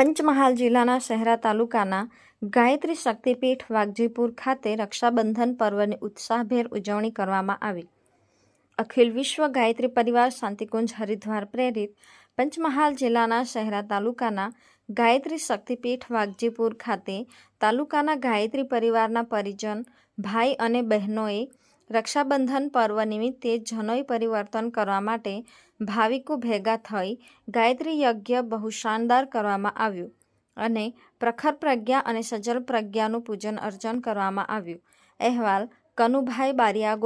પંચમહાલ જિલ્લાના શહેરા તાલુકાના ગાયત્રી શક્તિપીઠ વાઘજીપુર ખાતે રક્ષાબંધન પર્વની ઉત્સાહભેર ઉજવણી કરવામાં આવી. અખિલ વિશ્વ ગાયત્રી પરિવાર શાંતિકુંજ હરિદ્વાર પ્રેરિત પંચમહાલ જિલ્લાના શહેરા તાલુકાના ગાયત્રી શક્તિપીઠ વાઘજીપુર ખાતે તાલુકાના ગાયત્રી પરિવારના પરિજન, ભાઈ અને બહેનોએ રક્ષાબંધન પર્વ નિમિત્તે જનોઈ પરિવર્તન કરવા માટે ભાવિકો ભેગા થઈ ગાયત્રી યજ્ઞ બહુ શાનદાર કરવામાં આવ્યું અને પ્રખર પ્રજ્ઞા અને સજલ પ્રજ્ઞાનું પૂજન અર્ચન કરવામાં આવ્યું. અહેવાલ, કનુભાઈ બારિયા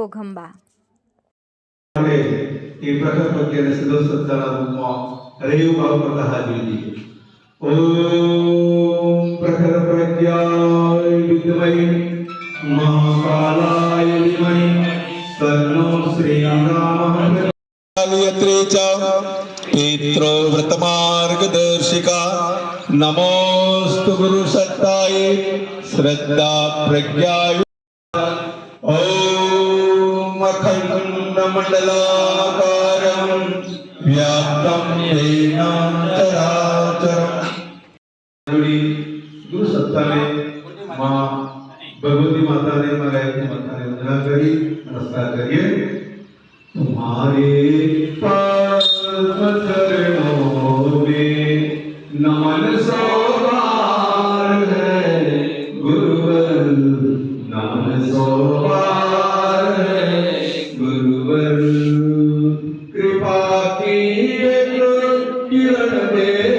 હાજરી ઓમ પ્રખર પ્રજ્ઞાય यात्रेच्या पितृ व्रतमार्गदर्शिका। नमोस्तु गुरु सत्ताय श्रद्धा प्रज्ञाय। ओम अखंड मंडलाकारम व्याप्तम येनम भगवती माता ने मला इतने माता करी नमस्कार करिए। મારે પથરનો મે નમન સોબાર હૈ ગુરુવર નમન સોબાર હૈ ગુરુવર કૃપા કી કિરણ દે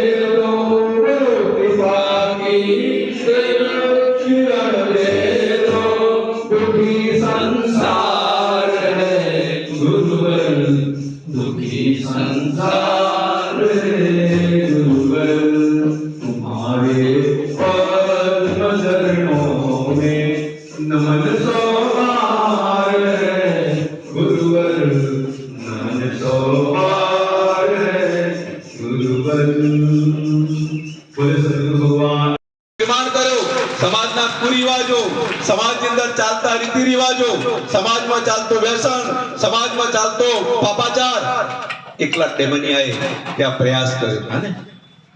दुखी संसार तुम्हारे पद्म चरणों में नमन सोमार गुरुवर नमन सोमार गुरुवर पुलिस भगवान સમાજના કુરિવાજો સમાજની અંદર ચાલતા રીતિ રિવાજો, સમાજમાં ચાલતો વ્યસન, સમાજમાં ચાલતો પાપાચાર, એકલા ડેમનિયાએ ત્યાં પ્રયાસ કર્યો. હા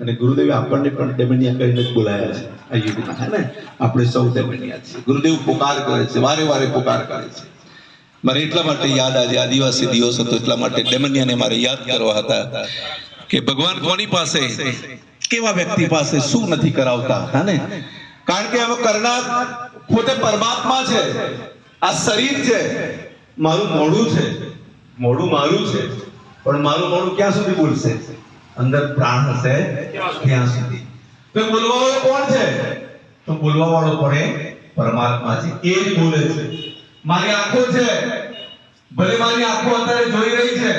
અને ગુરુદેવે આપણને પણ ડેમનિયા કરીને જ બોલાયા છે. આ યુગમાં હા ને? આપણે સૌ ડેમનિયા છીએ. ગુરુદેવ પુકાર કરે છે, વારે વારે પુકાર કરે છે. મારે એટલા માટે યાદ આજે આદિવાસી દિવસ હતો, એટલા માટે ડેમનિયાને મારે યાદ કરવા હતા કે ભગવાન કોની પાસે, કેવા વ્યક્તિ પાસે શું નથી કરાવતા, હા ને? કારણ કે હવે કરનાર પોતે પરમાત્મા છે. આ શરીર છે. મારું મોઢું છે. મોઢું મારું છે. પણ મારું મોઢું ક્યાં સુધી બોલશે? અંદર પ્રાણ હશે ત્યાં સુધી. તો બોલવા વાળો કોણ છે? તો બોલવા વાળો કોને પરમાત્મા છે. એ જ બોલે છે. મારી આંખો છે. ભલે મારી આંખો અત્યારે જોઈ રહી છે,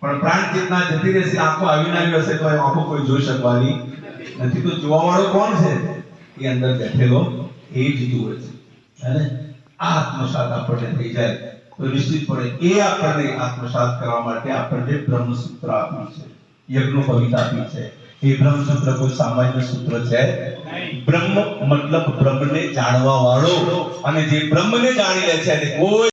પણ પ્રાણ ચેતના જતી રહેશે. આંખો આવીને આવી હશે તો આંખો કોઈ જોઈ શકવાની નથી. તો જોવા વાળો કોણ છે? એ અંદર બેઠેલો એ જ જુએ છે. અને આ આત્મસાત આપણને થઈ જાય. તો નિશ્ચિતપણે એ આપણને આત્મસાત કરવા માટે આપણને બ્રહ્મસૂત્ર આપ્યું છે. યજ્ઞ કવિતા આપી છે. એ બ્રહ્મસૂત્ર કોઈ સામાન્ય સૂત્ર છે? બ્રહ્મ મતલબ બ્રહ્મને જાણવા વાળો અને જે બ્રહ્મને જાણી લે છે અને કોઈ